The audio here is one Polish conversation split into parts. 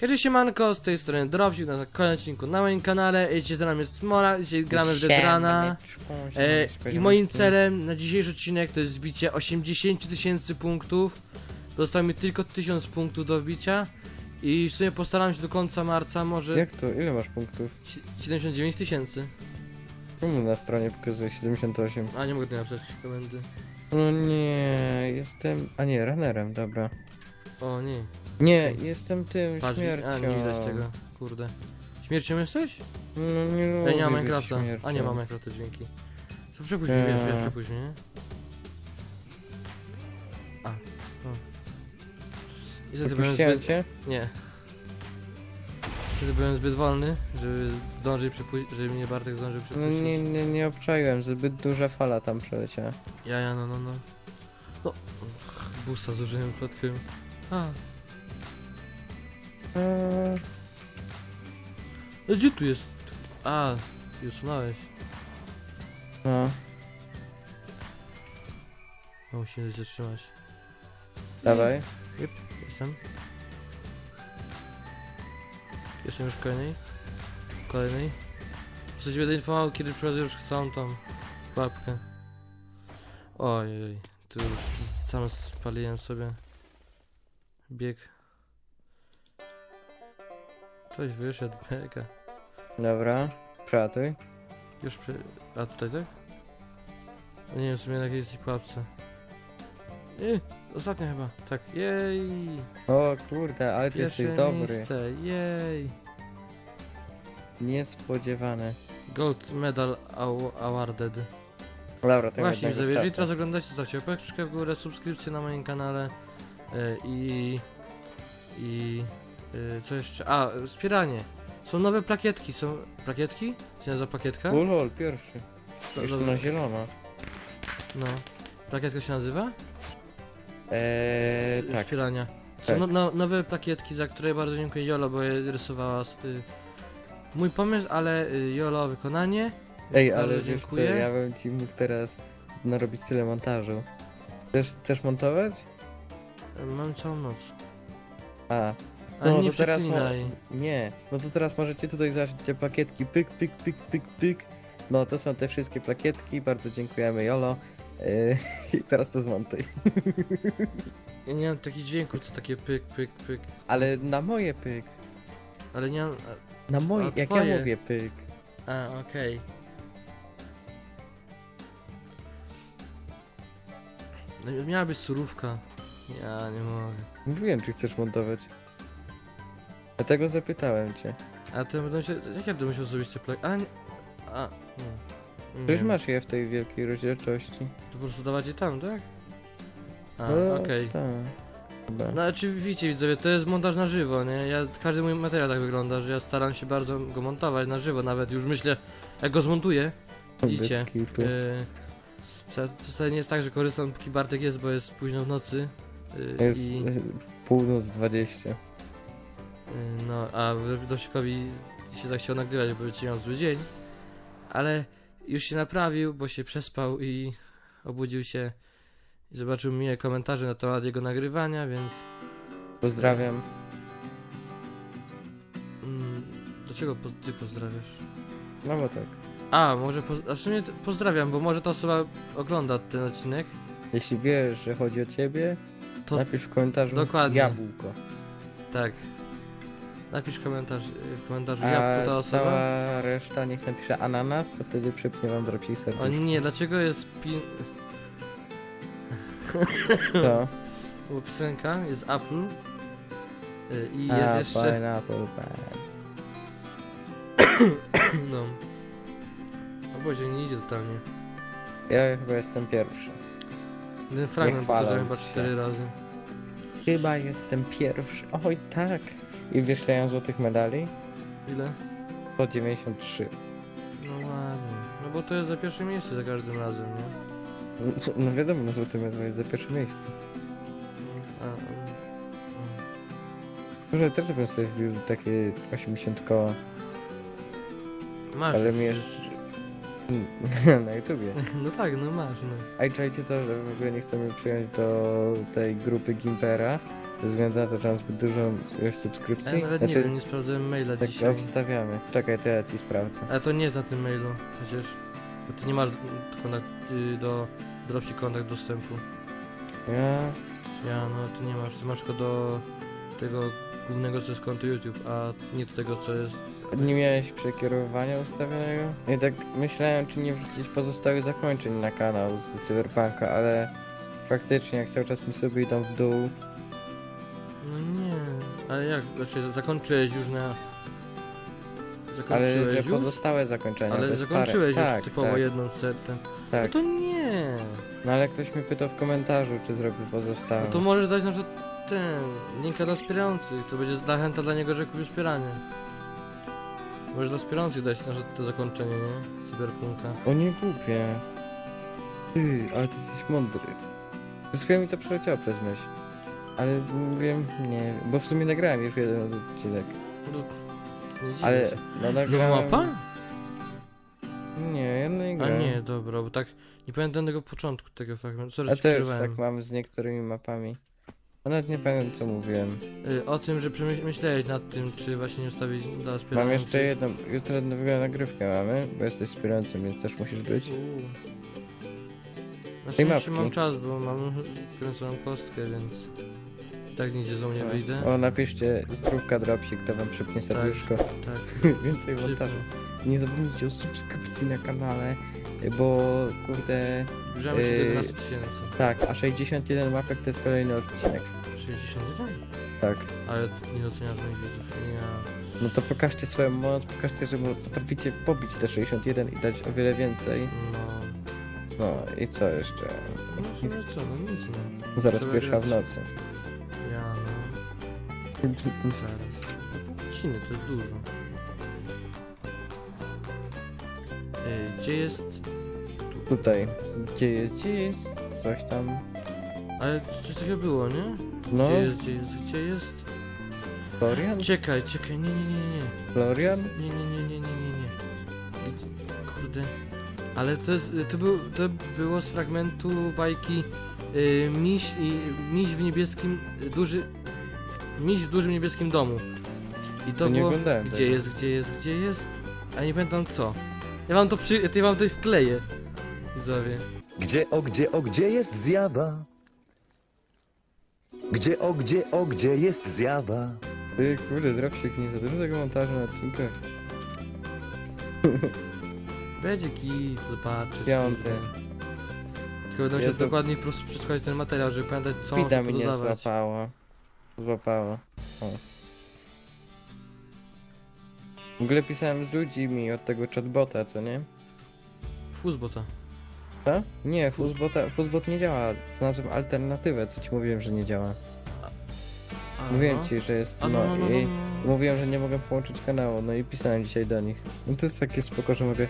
Hej, siemanko, z tej strony Dropsik, na kolejnym odcinku na moim kanale. Dzisiaj z nami jest Smola, dzisiaj gramy w Dedrana. E, I moim celem na dzisiejszy odcinek to jest zbicie 80 tysięcy punktów. Zostało mi tylko 1000 punktów do wbicia. I w sumie postaram się do końca marca, może Jak to? Ile masz punktów? si- 79 tysięcy. Czemu na stronie pokazuje 78? A nie mogę tu napisać komendy. No nie, jestem... A nie, runnerem, dobra. O nie, Nie, jestem tym patrz, śmiercią. a nie widać tego, kurde. Śmiercią jesteś? No nie Ja lubię nie mam być Minecrafta. A nie mam Minecrafta dźwięki. Co przepuść mnie, wiesz, wiesz, Eee. przepuść mnie, nie? A, o. Niestety byłem Wypuściłem zbyt... cię? Nie. Niestety byłem zbyt wolny, żeby zdążyć przepuścić, żeby mnie Bartek zdążył No przepuścić. nie, nie, nie obczaiłem, zbyt duża fala tam przeleciała. Ja, ja, no, no, no. No, busta zużyłem przypadkiem. A, E, gdzie tu jest? A, i usunąłeś. No, No, musimy się zatrzymać. dawaj. Jestem. Jestem już w kolejnej. Kolejnej. Coś będę informował, kiedy przychodzę już całą tą pułapkę. Ojej, tu już sam spaliłem sobie bieg. Ktoś wyszedł, mega. Dobra, przeatuj. Już przy... A tutaj tak? No nie wiem w sumie na jakiej jesteś pułapce. Yy, ostatnia chyba, tak, jej! O kurde, ale ty Pierwsze jesteś dobry. miejsce, jej! Niespodziewany. Gold Medal aw awarded. Dobra, tego Właśnie, jednego jeżeli teraz oglądacie, zostawcie łapeczkę w górę, subskrypcję na moim kanale e, i... i... e, co jeszcze? A, wspieranie. Są nowe plakietki, są... Plakietki? Co nazywa plakietka? Ulol, pierwszy. Jeszcze dobra. na zielono. No. Plakietka się nazywa? Eee, tak. Wspierania. Są Tak. no, no, nowe plakietki, za które bardzo dziękuję Jolo, bo je rysowała y, mój pomysł, ale y, Jolo wykonanie. Ej, Bardzo ale wiesz co, dziękuję. ja bym ci mógł teraz narobić tyle montażu. Chcesz, chcesz montować? Mam całą noc. A, no nie to teraz mo- przeklinaj. nie. No to teraz możecie tutaj zobaczyć te plakietki, pyk, pyk, pyk, pyk, pyk. No to są te wszystkie plakietki, bardzo dziękujemy Jolo. Yy, I teraz to zmontuj. Ja nie mam takich dźwięków, co takie pyk, pyk, pyk. Ale na moje pyk. Ale nie mam... Na moje, A jak twoje? ja mówię pyk. A, okej. No, miała być surówka. Ja nie mogę. Mówiłem, czy chcesz montować. Dlatego zapytałem cię. A to będą się... Jak ja będę musiał zrobić te plak... A, nie... A, no. Nie Przecież wiem. masz je w tej wielkiej rozdzielczości. To po prostu dawać je tam, tak? A, No, okej. Tak. Chyba. No oczywiście widzowie, to jest montaż na żywo, nie? Ja, każdy mój materiał tak wygląda, że ja staram się bardzo go montować na żywo, nawet już myślę, jak go zmontuję. widzicie, Bez kitu. Yy, wca- to wcale nie jest tak, że korzystam póki Bartek jest, bo jest późno w nocy. Yy, Jest i, e, północ 20. yy, no, a Dosikowi się zachciał nagrywać, bo ci miał zły dzień. Ale już się naprawił, bo się przespał i obudził się i zobaczył miłe komentarze na temat jego nagrywania, więc Pozdrawiam. Mm, Dlaczego po, ty pozdrawiasz? No bo tak. A, może poz, a w sumie pozdrawiam, bo może ta osoba ogląda ten odcinek. Jeśli wiesz, że chodzi o ciebie, To napisz w komentarzu dokładnie. jabłko. tak. Napisz komentarz, w komentarzu A jabłko ta osoba. cała reszta niech napisze ananas, to wtedy przypnie wam dropsy O serduszko. nie, dlaczego jest pi... To. Bo piosenka jest Apple. y, I A, jest jeszcze... pineapple bag. No. O Boże, nie idzie totalnie. Ja chyba jestem pierwszy. Ten fragment chwaląc powtarzałem chyba się. cztery razy. Chyba jestem pierwszy. Oj tak. I wyśleją złotych medali? Ile? Po 93. No ładnie. No bo to jest za pierwsze miejsce za każdym razem, nie? No, no wiadomo, no złoty medal jest za pierwsze miejsce. A, a, Może też bym sobie wbił takie 80 koła. Masz ale już mi przecież. na YouTubie. No tak, no masz, no. A i czajcie to, że w ogóle nie chcemy przyjąć do tej grupy Gimpera, Ze względu na to, że mam zbyt dużą ilość Ja subskrypcji. nawet nie znaczy, wiem, nie sprawdzałem maila tak dzisiaj. obstawiamy. Czekaj, to ja ci sprawdzę. Ale to nie jest na tym mailu, przecież. Bo ty nie masz kontakt, y, do Dropsy kontakt dostępu. Ja... Ja, no ty nie masz, ty masz tylko do tego głównego, co jest konto YouTube, a nie do tego, co jest... Nie miałeś przekierowania ustawionego? I tak myślałem, czy nie wrzucić pozostałych zakończeń na kanał z Cyberpunka, ale faktycznie jak cały czas mi sobie idą w dół, ale jak, znaczy zakończyłeś już na... ale Zakończyłeś że już? pozostałe zakończenia. to Ale jest zakończyłeś parę. już tak, typowo tak, jedną setę. tak. No to nie. No ale ktoś mi pytał w komentarzu, czy zrobił pozostałe. No to możesz dać na przykład ten, linka dla wspierających, to będzie zachęta dla niego, że kupił wspieranie. Możesz dla wspierających dać na przykład to zakończenie, nie? Cyberpunka. O nie głupie. Ty, ale ty jesteś mądry. Z chwilą mi to przeleciało przez myśl. Ale wiem, nie bo w sumie nagrałem już jeden odcinek. No, nie dziwię Ale się. no Nowa nagrałem... mapa? Nie, ja nie A grałem. nie, dobra, bo tak nie pamiętam tego początku tego fragmentu. Sorry, A ci też przerwałem. tak mam z niektórymi mapami. A Nawet nie pamiętam co mówiłem. Y, O tym, że przemyślałeś nad tym, czy właśnie nie ustawić dla Mam wspierających. jeszcze jedną, jutro nową nagrywkę mamy, bo jesteś wspierającym, więc też musisz być. Uuu. Na szczęście mapki. mam czas, bo mam kręconą kostkę, więc tak nigdzie z nie wyjdę. O, napiszcie zdrówka dropsik, to wam przypnie serduszko. Tak, Więcej montażu. Nie zapomnijcie o subskrypcji na kanale, bo kurde, do Yy, 11 tysięcy. tak, a 61 łapek to jest kolejny odcinek. 61? Tak. Ale nie doceniasz moich widzów. Ja... No to pokażcie swoją moc, pokażcie, że potraficie pobić te 61 i dać o wiele więcej. No. No i co jeszcze? No w sumie co, no nic no. Zaraz trzeba pierwsza grać. w nocy. Zaraz. No pół godziny to jest dużo. Ej, gdzie jest... Tutaj, gdzie jest, gdzie jest, coś tam. Ale coś takiego było, nie? No, Gdzie jest, gdzie jest, gdzie jest? Florian? Czekaj, czekaj, nie, nie, nie, nie. Florian? Nie, nie, nie, nie, nie, nie, nie. Kurde. Ale to, jest, to, był, to było z fragmentu bajki y, Miś i Miś w niebieskim, y, duży, Miś w dużym niebieskim domu. I to To nie było, oglądałem gdzie tego. jest, gdzie jest, gdzie jest, a nie pamiętam co. Ja wam to przy, ja wam to wkleję. Widzowie. Gdzie o gdzie o gdzie jest zjawa? Gdzie o gdzie o gdzie jest zjawa? Ty kurde, dropsik, nie za dużo tego montażu na odcinkach. Będzie git, zobaczysz. Piąty. kurde. Tylko będę musiał dokładnie po prostu przesłuchać ten materiał, żeby pamiętać co Pida mam mnie dodawać. złapało. Złapało. O. W ogóle pisałem z ludźmi od tego chatbota, co nie? Fuzbota. Co? Nie, Fuzzbota, Fuzzbot nie działa. Znalazłem alternatywę, co ci mówiłem, że nie działa. A, Mówiłem no. ci, że jest. A, No, no, no, no, i no. mówiłem, że nie mogę połączyć kanału, no i pisałem dzisiaj do nich. No to jest takie spoko, że mogę.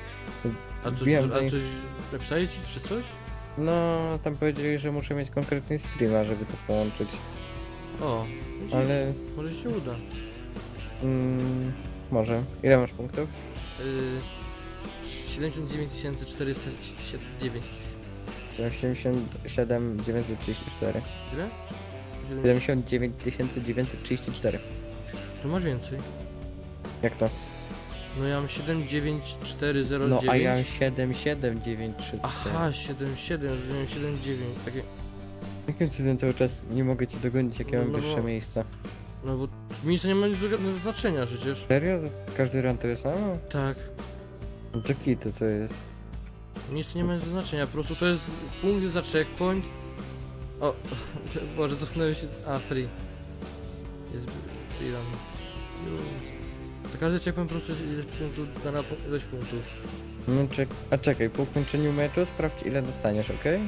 A, coś, do a nich- coś napisali ci czy coś? No, tam powiedzieli, że muszę mieć konkretny streama, żeby to połączyć. O, widzisz, Ale. może się uda. Mm, może. Ile masz punktów? Yy, 79 409. 77 934. Ile? 79 934. To masz więcej. Jak to? No ja mam 79409. No, a ja mam 77934. Aha, 77, 79. Takie. Jakim cudem cały czas nie mogę ci dogonić, jakie mam No bo- wyższe miejsca? No bo miejsce nie ma nic do znaczenia przecież. Serio? Za Każdy run tyle samo? Tak. No to kity to jest. Miejsce nie ma nic znaczenia, po prostu to jest punkt za checkpoint. O, Boże, cofnąłem się. A, free. Jest free run. Ju. Za każdy checkpoint po prostu jest ileś punktów, dana pu- ilość punktów. No czek a czekaj, po ukończeniu meczu sprawdź ile dostaniesz, okej?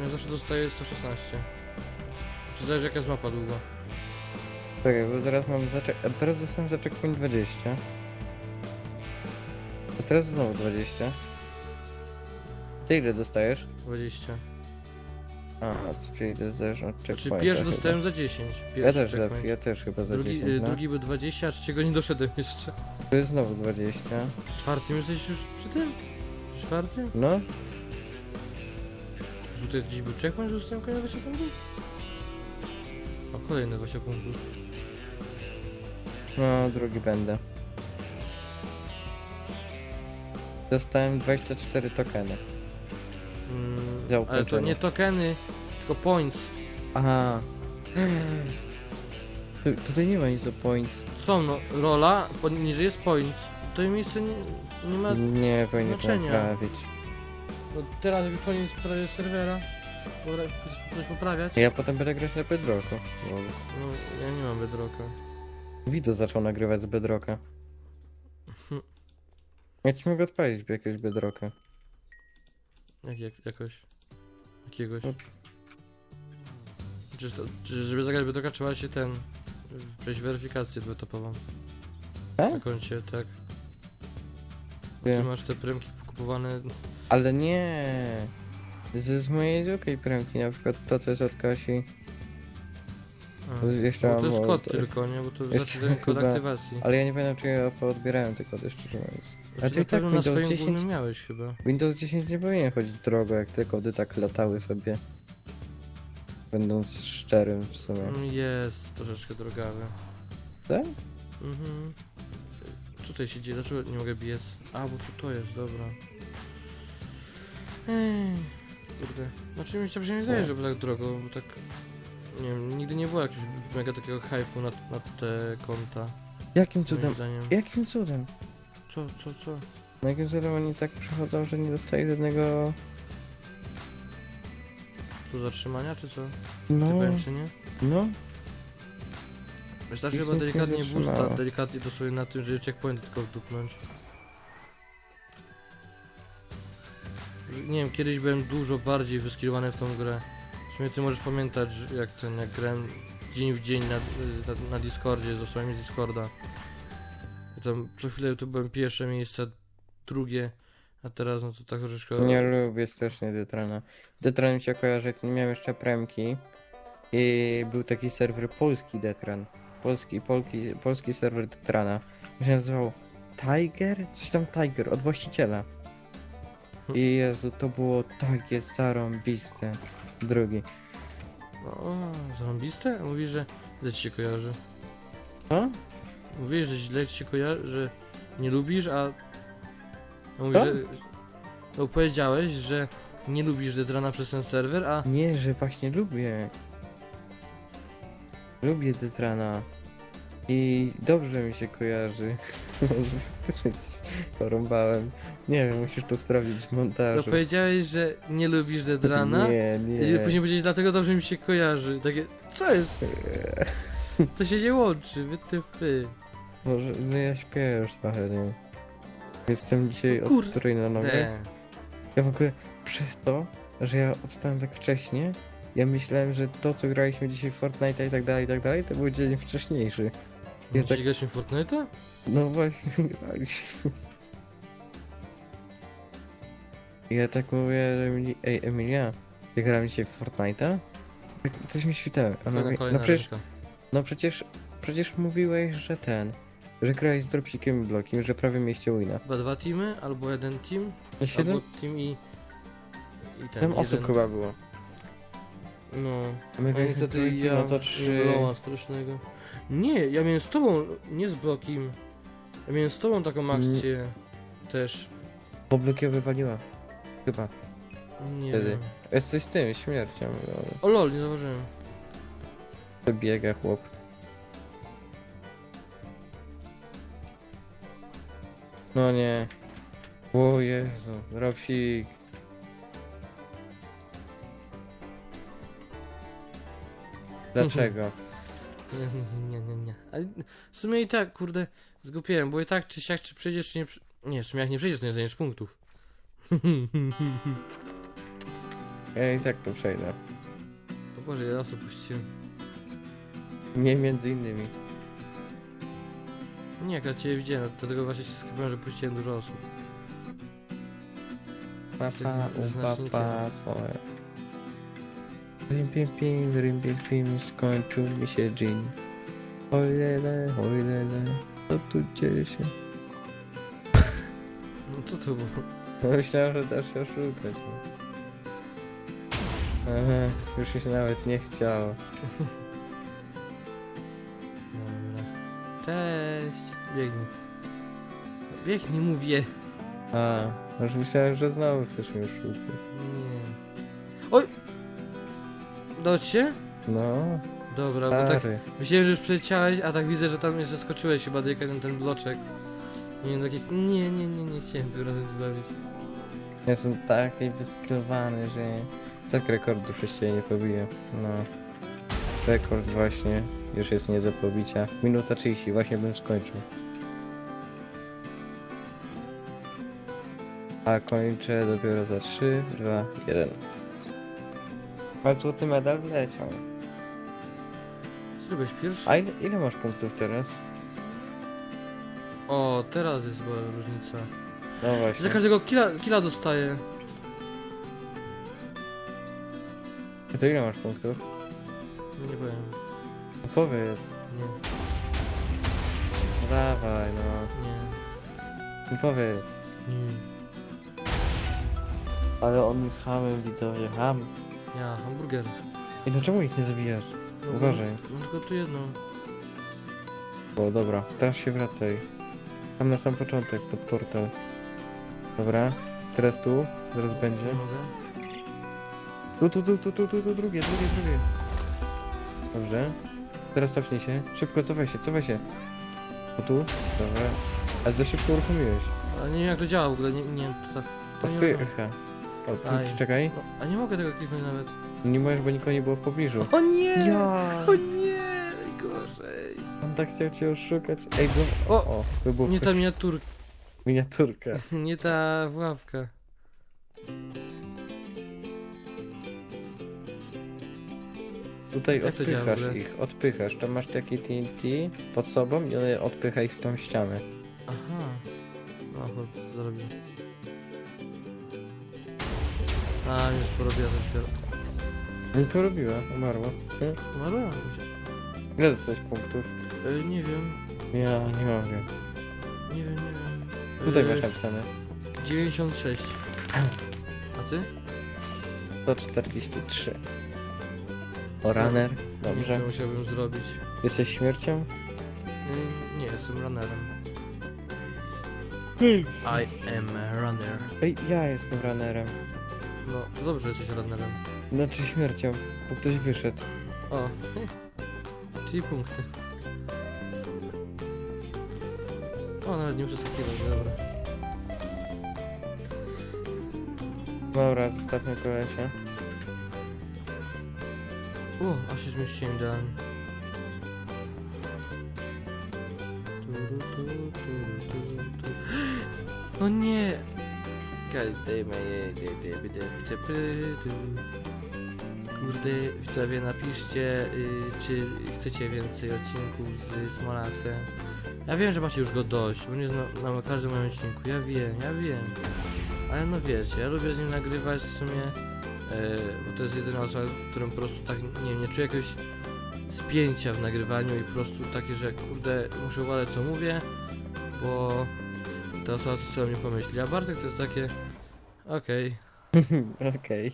Ja zawsze dostaję 116. Czy zależy jaka jest mapa długa? Czekaj, bo zaraz mam za check- A teraz dostałem za checkpoint 20. A teraz znowu 20. Ty ile dostajesz? 20. Aha, czyli to zależy od Znaczy checkpointa pierwszy chyba. dostałem za 10. Pierwszy Ja też, za, checkpoint. ja też chyba za drugi, 10, y, no. drugi był 20, a trzeciego nie doszedłem jeszcze. To jest znowu 20. Czwartym jesteś już przy tym? Czwartym? No, Tutaj gdzieś był checkpoint, że dostałem kolejnego checkpointu? O kolejne 20 punktów. No, drugi będę. Dostałem 24 tokeny. Mm, Za ale to ukończenie. nie tokeny, tylko points. Aha. Tu, tutaj nie ma nic o points. Są no, rola, poniżej jest points. To miejsce nie, nie ma... Nie, powinien znaczenia. poprawić. No, teraz jak koniec prawie serwera. Coś poprawiać. Ja potem będę grać na Bedrocku. No, ja nie mam bedrocka. Widzo zaczął nagrywać z Bedrocka. Hm. Ja ci mogę odpalić jakiegoś Bedrocka. Jak, jak, jakoś. Jakiegoś. No. Czy, to, czy żeby zagrać bedrocka trzeba się ten... Przejść weryfikację dwuetapową. Tak? Na koncie, tak. Wiem. Ty masz te premki kupowane... Ale nie. Z, z mojej zwykłej premki, na przykład to co jest od Kasi. A, jeszcze bo to jest kod tylko, nie? Bo to jeszcze znaczy kod chyba- aktywacji. Ale ja nie pamiętam czy ja poodbierałem te kody szczerze mówiąc. A Znaczy, ty i tak na Windows swoim 10, głównym miałeś chyba. Windows 10 nie powinien chodzić drogo, jak te kody tak latały sobie. Będąc szczerym w sumie. Mm, Jest troszeczkę drogawy. Tak? Mhm. Tutaj się dzieje, dlaczego nie mogę biec? A, bo tu to jest, dobra. Ej, kurde. Znaczy mi się przynajmniej zdaje, że było tak drogo, bo tak... Nie wiem, nigdy nie było jakiegoś mega takiego hype'u na, na te konta. Jakim Moim cudem? zdaniem. Jakim cudem? Co, co, co? No jakim cudem oni tak przechodzą, że nie dostaje żadnego... Tu zatrzymania, czy co? No, Typem, czy nie? no. Wystarczy Ich chyba nic nie delikatnie boosta, zatrzymało. delikatnie to sobie na tym, żeby checkpointy tylko wdupnąć. Nie wiem, kiedyś byłem dużo bardziej wyskillowany w tą grę. W sumie ty możesz pamiętać, jak ten, jak grałem dzień w dzień na, na, na Discordzie, z osobami z Discorda. I tam co chwilę to byłem pierwsze miejsce, drugie, a teraz no to tak troszeczkę... Nie lubię strasznie Detrana. Detran mi się kojarzy, jak nie miałem jeszcze premki. I był taki serwer polski Detran. Polski, polki, polski serwer Detrana. On się nazywał Tiger? Coś tam Tiger, od właściciela. I Jezu, to było takie zarąbiste. Drugi. O, zarąbiste? Mówisz, że źle ci się kojarzy. Co? Mówisz, że źle ci się kojarzy, że nie lubisz, a... a Mówisz, Co? że... No powiedziałeś, że nie lubisz Detrana przez ten serwer, a... Nie, że właśnie lubię. Lubię Detrana. I dobrze mi się kojarzy. Może faktycznie coś porąbałem. Nie wiem, musisz to sprawdzić w No montażu. powiedziałeś, że nie lubisz Detrana Nie, nie. i później powiedziałeś, dlatego dobrze mi się kojarzy. Takie, co jest? To się nie łączy, wy ty fy. Może, no ja śpię już trochę, nie? Jestem dzisiaj No od której na nogę. Ja w ogóle przez to, że ja wstałem tak wcześnie, ja myślałem, że to co graliśmy dzisiaj w Fortnite i tak dalej, i tak dalej, to był dzień wcześniejszy. Ja tak- tak... w Fortnite'a? No właśnie, graliśmy. Ja tak mówię, Emili... Ej, Emilia, ja grałem dzisiaj w Fortnite'a? Tak, coś mi świtało. A Kolejna, mówi, no przecież, ręka. no przecież, przecież mówiłeś, że ten, że grałeś z dropsikiem i blokiem, że prawie mieście wina. Chyba dwa teamy, albo jeden team, siedem? albo team i... I ten, Tam osób jeden. chyba było. No, A niestety ja no to trzy. strasznego. Nie, ja miałem z tobą, nie z Blokim. Ja miałem z tobą taką akcję też. Bo blokie wywaliła. Chyba. Nie Wtedy. Jesteś tym, śmiercią. no. O lol, nie zauważyłem. To biega chłop. No nie. O Jezu, Robsik. Dlaczego? Nie, nie, nie. Ale w sumie i tak, kurde, zgupiłem, bo i tak czy siak, czy przejdziesz, czy nie przy... Nie, w sumie jak nie przejdziesz, to nie zajmiesz punktów. Ja i tak to przejdę. O Boże, ja osób puściłem. Nie między innymi. Nie, jak ja ciebie widziałem, dlatego właśnie się skupiłem, że puściłem dużo osób. Papa, u znacznikiem. papa, twoje. Rim pim pim, rim pim pim, skończył mi się dżin. Ojlele, ojlele, co tu dzieje się? No co to było? Myślałem, że dasz się oszukać. no. Aha, już mi się nawet nie chciało. Cześć. Biegnij. Biegnij, mówię. A, już myślałem, że znowu chcesz mnie oszukać. Nie. Udało ci się? No, Dobra, bo tak stary. myślałem, że już przeleciałeś, a tak widzę, że tam jeszcze skoczyłeś chyba jeden ten bloczek. Nie, taki, nie, nie, nie, nie chciałem tym razem zrobić. Jestem taki wyskilowany, że tak rekordu przecież nie pobiję. No. Rekord właśnie już jest nie do pobicia. Minuta 30, właśnie bym skończył. A kończę dopiero za 3, 2, 1. A złoty medal wleciał. Zrobiłeś pierwszy? A ile, ile masz punktów teraz? O, teraz jest była różnica. No Za właśnie. każdego killa, killa dostaję. A to ile masz punktów? Nie powiem. No powiedz. Nie, No dawaj, no. nie, No powiedz. nie. Ale on jest hamem, widzowie, ham. Ja, hamburger. I do czemu ich nie zabijasz? No, Uważaj. Mam tylko tu jedną. O, dobra, teraz się wracaj. Tam na sam początek, pod portal. Dobra, teraz tu, zaraz będzie. Nie mogę. Tu, tu, tu, tu, tu, tu, tu, drugie, drugie, drugie. Dobrze. Teraz cofnij się. Szybko, cofaj się, cofaj się. O tu, dobra. A za szybko uruchomiłeś. Ale nie wiem jak to działa w ogóle, nie, nie to tak. To nie Odpycha. O, tu, Aj. czekaj. No, a nie mogę tego kliknąć nawet. Nie możesz, bo nikogo nie było w pobliżu. O nie! Ja! O nie! Najgorzej. On tak chciał cię oszukać. Ej, bo... O! O, wybuch. Nie ta miniaturka, Miniaturka. nie ta ławka. Tutaj Jak to działa w odpychasz ogóle? ich, odpychasz. To masz takie TNT pod sobą i one odpycha ich w tą ścianę. Aha. No, chłop zrobił. A, już porobiła to dopiero. Nie porobiła, umarła. Hm? Umarła? Ile dostałeś punktów? E, nie wiem, Ja nie mogę. nie wiem, nie wiem. Tutaj E, masz napisane. 96. A ty? 143. O, runner. Dobrze. Nie, co musiałbym zrobić. Jesteś śmiercią? E, nie, jestem runnerem. I am a runner. Ej, ja jestem runnerem. No, to dobrze, że jesteś runnerem. Znaczy śmiercią, bo ktoś wyszedł. O, czyli punkty. O, nawet nie muszę skakiwać, dobra. Dobra, zostawmy kolesia. O, a się zmieściłem idealnie. Turu, tu, turu, tu, tu. O nie! Kurde, widzowie, napiszcie, y, czy chcecie więcej odcinków z Smolaxem. Ja wiem, że macie już go dość, bo nie znam na każdym moim odcinku. Ja wiem, ja wiem. Ale no wiecie, ja lubię z nim nagrywać w sumie, e, bo to jest jedyna osoba, którą po prostu tak, nie wiem, nie czuję jakiegoś spięcia w nagrywaniu i po prostu takie, że kurde, muszę uważać co mówię, bo ta osoba coś sobie mnie pomyśli. A Bartek to jest takie, okej, Okej.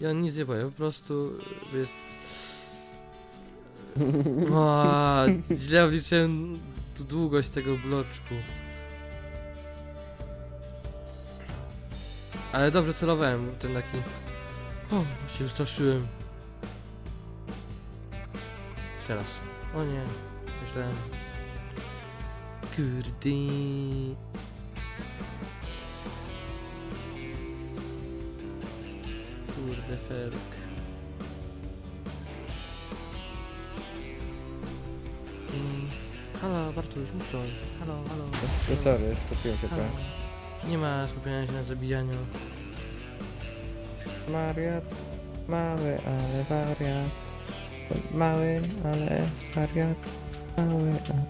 i on nic nie powie, po prostu jest... O, źle obliczyłem d- długość tego bloczku. Ale dobrze celowałem, ten taki... O, się wystraszyłem. Teraz. O nie, myślałem... Kurde... Kurde felk. Mm, Halo, Bartuś, mów coś. Halo, halo. No, sorry, skupiłem się halo. trochę. Nie ma skupiania się na zabijaniu. Mariat, mały, ale wariat. Mały, ale wariat. Mały, ale...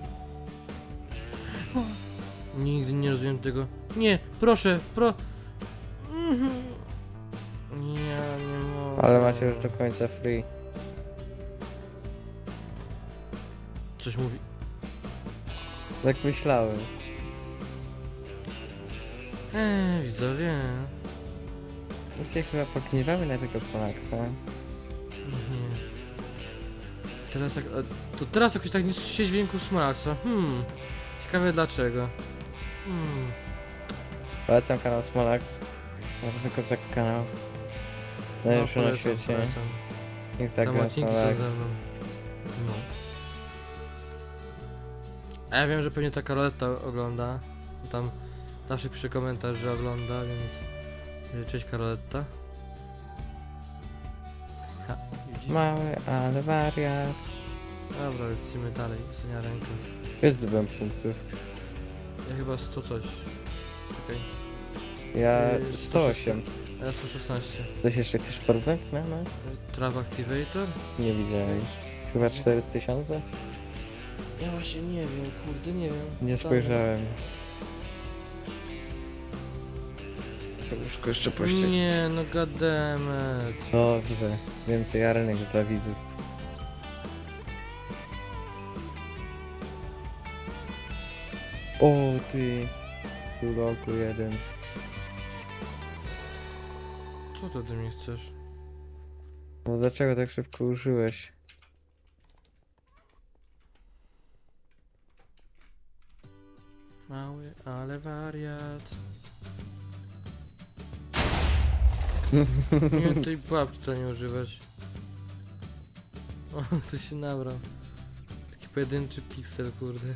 Nigdy nie rozumiem tego. Nie, proszę, pro... Mhm. Ja nie mogę. Ale macie już do końca free. Coś mówi. Tak myślałem. Eee, widzowie. My się chyba pogniewamy na tego Smolaxa. Nie. Teraz tak... O, To teraz jakoś tak nie słyszy się dźwięku Smolaxa. Hmm. Ciekawe dlaczego. Hmm. Polecam kanał Smolax. Bardzo kozak kanał. Najlepszy na polecam, świecie. polecam. Niech Tam zagra odcinki są ze Smolax. mną. No. A ja wiem, że pewnie ta Karoletta ogląda. Tam zawsze pisze komentarz, że ogląda, więc... y, Cześć Karoletta. Ha, widzisz? Mały, ale wariat. Dobra, lecimy dalej. Senia ręką. Jest zdobyłem punktów. Ja chyba 100 coś. Czekaj. Ja Yy, 108. A ja 116. Coś jeszcze chcesz porównać? No, no. Trap Activator? Nie widziałem. Chyba 4000? Ja właśnie nie wiem, kurde, nie wiem. Nie Co? spojrzałem. Trzeba jeszcze pościelić. Nie, no gademet. Dobrze. Więcej arenek dla widzów. O ty. Pół roku jeden. Co ty ode mnie chcesz? No dlaczego tak szybko użyłeś? Mały, ale wariat. Nie, tej pułapki to nie używać. O, to się nabrał. Taki pojedynczy piksel, kurde.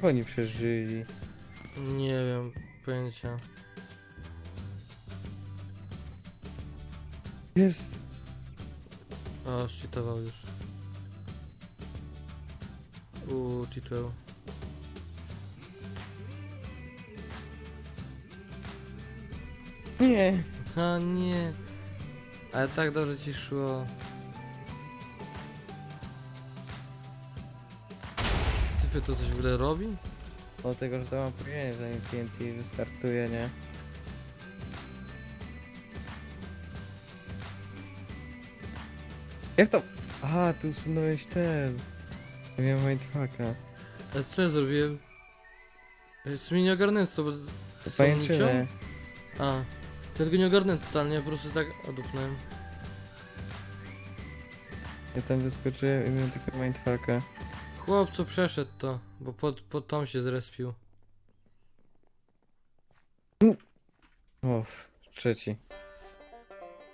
Jak oni przeżyli? Nie wiem, pojęcia. Jest. O, cheatował już. Uuu, cheatował. Nie. A nie. Ale tak dobrze ci szło. Tyfy to coś w ogóle robi? Dlatego, że to mam opóźnienie zanim TNT wystartuje, nie? Jak to? Aha, tu usunąłeś ten. Ja miałem mindfucka. Ale co ja zrobiłem? Ja w sumie nie ogarnąłem co bo... z- To z pajęczynę. A. Ja tego nie ogarnąłem totalnie, po prostu tak odupnąłem. Ja tam wyskoczyłem i miałem tylko mindfucka. Chłop co przeszedł to, bo pod, pod tą się zrespił. Uff, trzeci.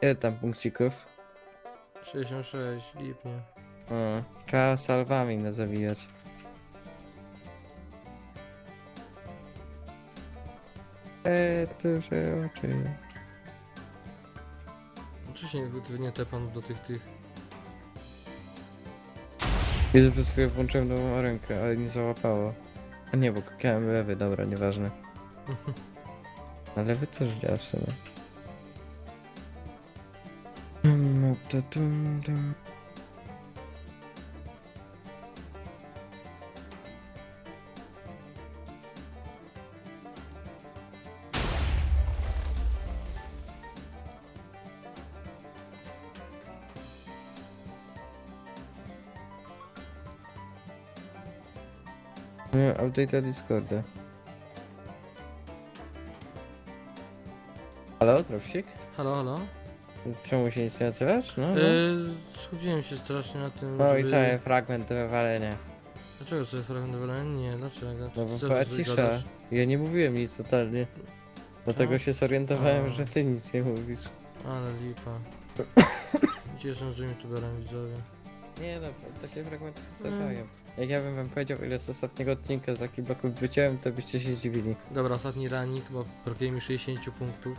Ile tam punkcików? 66, lipnie. O, trzeba salwami na zawijać. Eee, duże oczy. Co się wy- nie tepam do tych tych? Jezu, przez chwilę włączyłem nową rękę, ale nie załapało. A nie, bo klikałem lewy, dobra, nieważne. A lewy też działa w sumie. Dum, dum, dum, dum. Update'a Discorda. Halo, Dropsik? Halo, halo? Czemu się nic nie odzywasz? No, no. Yy, skupiłem się strasznie na tym, no i żeby- cały fragment do wywalenia. Dlaczego sobie fragment wywalenia? Nie, dlaczego? No bo była cisza. Ja nie mówiłem nic totalnie. Dlatego No. się zorientowałem, A. że ty nic nie mówisz. Ale lipa. Jestem z youtuberem widzowie? Nie no, takie fragmenty się Mm. zdarzają. Jak ja bym wam powiedział ile z ostatniego odcinka z takich bloków wyciąłem, to byście się zdziwili. Dobra, ostatni ranik, bo brakuje mi 60 punktów.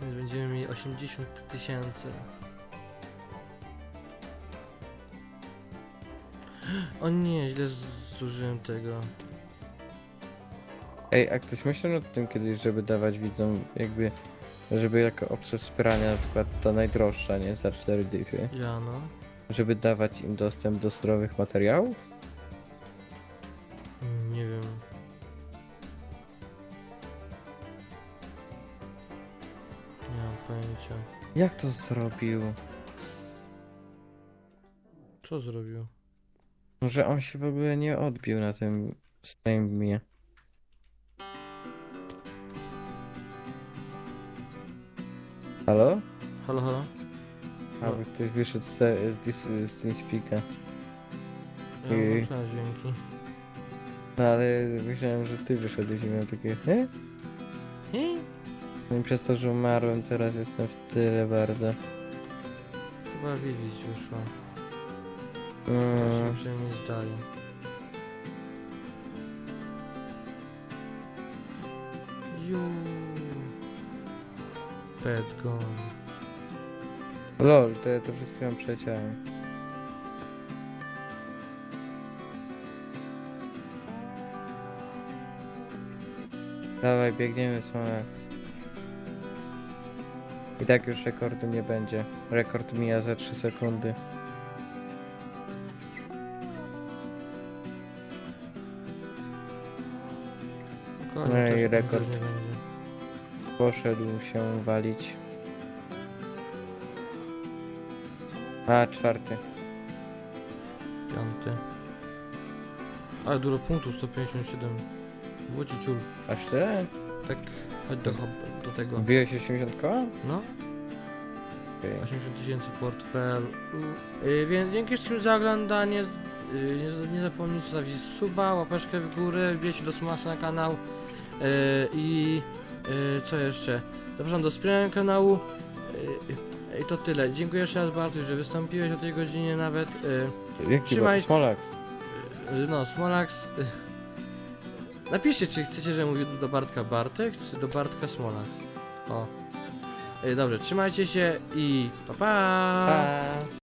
Więc będziemy mieli 80 tysięcy. O nie, źle zużyłem tego. Ej, a ktoś myślał nad tym kiedyś, żeby dawać widzom jakby, żeby jako opcję wspierania na przykład ta najdroższa, nie, za 4 dychy, Ja no. Żeby dawać im dostęp do surowych materiałów? Nie wiem. Nie mam pojęcia. Jak to zrobił? Co zrobił? Że on się w ogóle nie odbił na tym Stoi mnie. Halo? Halo, halo? No. bo ktoś wyszedł z, z, dis- z TeamSpeaka. Ja włączyłem dźwięki. No ale myślałem, że ty wyszedłeś i miałem takie, he? Hej? No i przez to, że umarłem, teraz jestem w tyle bardzo. Chyba Vivis wyszła. To Mm, się przynajmniej zdaje. Ju. Bad gone. Lol, to ja to przed chwilą przeleciałem. Dawaj, biegniemy Smolex. I tak już rekordu nie będzie. Rekord mija za 3 sekundy. No i rekord. też nie będzie. Poszedł się walić. A, czwarty. Piąty. Ale dużo punktów, 157. Było ci ciul. Aż tyle? Tak, chodź do, do tego. Wbiłeś 80 koła? No, Okej. 80 tysięcy portfel. Yy, więc dzięki wszystkim za oglądanie. Yy, nie, nie zapomnijcie zostawić suba, łapeczkę w górę, wbijcie do Smasa na kanał. Yy, I yy, co jeszcze? Zapraszam do wspierania kanału. Yy, I to tyle. Dziękuję jeszcze raz Bartuś, że wystąpiłeś o tej godzinie nawet. Yy, Jaki Trzymaj- Trzymaj... Smolax? yy, no, Smolax. Yy. Napiszcie, czy chcecie, że mówię do Bartka Bartek, czy do Bartka Smolax. O. Yy, dobrze, trzymajcie się i pa pa! Pa!